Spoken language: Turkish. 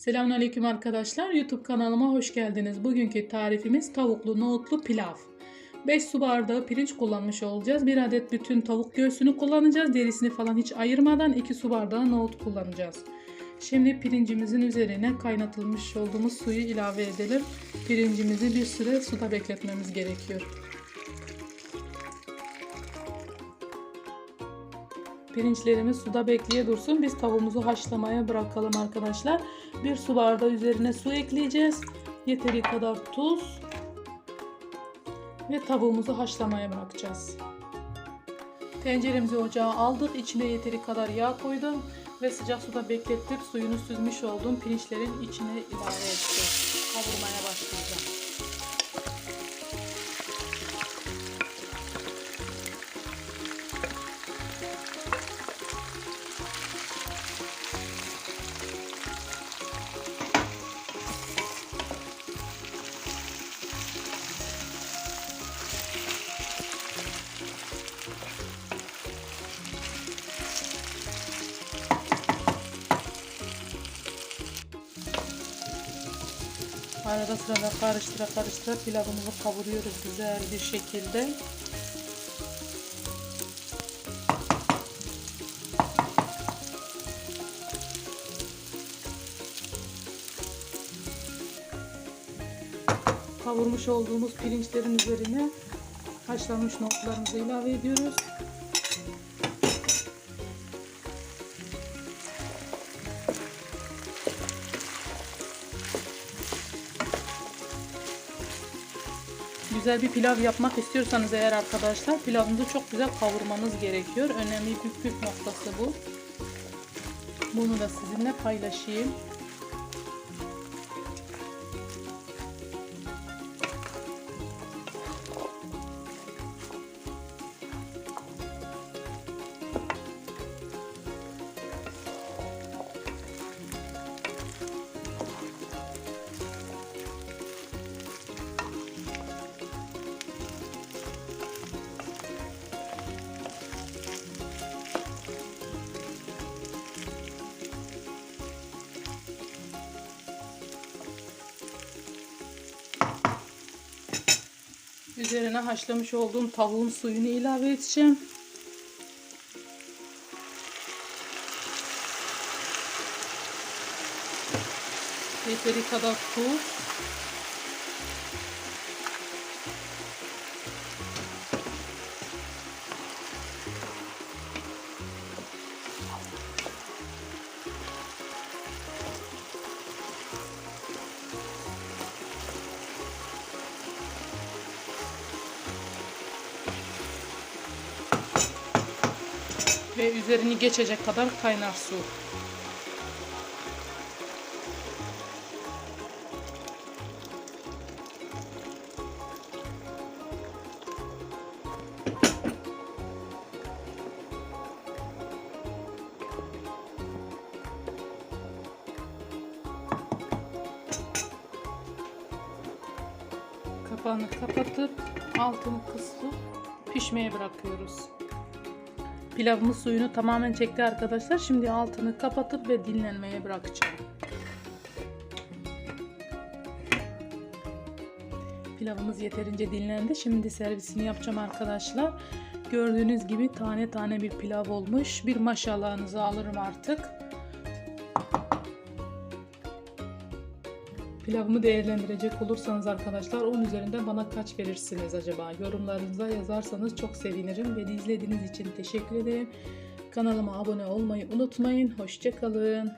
Selamünaleyküm arkadaşlar. YouTube kanalıma hoş geldiniz. Bugünkü tarifimiz tavuklu nohutlu pilav. 5 su bardağı pirinç kullanmış olacağız. 1 adet bütün tavuk göğsünü kullanacağız. Derisini falan hiç ayırmadan 2 su bardağı nohut kullanacağız. Şimdi pirincimizin üzerine kaynatılmış olduğumuz suyu ilave edelim. Pirincimizi bir süre suda bekletmemiz gerekiyor. Pirinçlerimiz suda bekleye dursun. Biz tavuğumuzu haşlamaya bırakalım arkadaşlar. Bir su bardağı üzerine su ekleyeceğiz. Yeteri kadar tuz. Ve tavuğumuzu haşlamaya bırakacağız. Tenceremizi ocağa aldık. İçine yeteri kadar yağ koydum. Ve sıcak suda bekletip suyunu süzmüş olduğum pirinçlerin içine ilave ettim. Kavurmaya başlayacağım. Arada sırada karıştıra karıştıra pilavımızı kavuruyoruz güzel bir şekilde. Kavurmuş olduğumuz pirinçlerin üzerine haşlanmış nohutlarımızı ilave ediyoruz. Güzel bir pilav yapmak istiyorsanız eğer arkadaşlar pilavınızı çok güzel kavurmanız gerekiyor. Önemli bir püf noktası bu. Bunu da sizinle paylaşayım. Üzerine haşlamış olduğum tavuğun suyunu ilave edeceğim. Yeteri kadar tuz. Ve üzerini geçecek kadar kaynar su. Kapağını kapatıp altını kısıp pişmeye bırakıyoruz. Pilavımız suyunu tamamen çekti arkadaşlar. Şimdi altını kapatıp ve dinlenmeye bırakacağım. Pilavımız yeterince dinlendi. Şimdi servisini yapacağım arkadaşlar. Gördüğünüz gibi tane tane bir pilav olmuş. Bir maşallahınızı alırım artık. Pilavımı değerlendirecek olursanız arkadaşlar 10 üzerinden bana kaç verirsiniz acaba? Yorumlarınıza yazarsanız çok sevinirim. Beni izlediğiniz için teşekkür ederim. Kanalıma abone olmayı unutmayın. Hoşçakalın.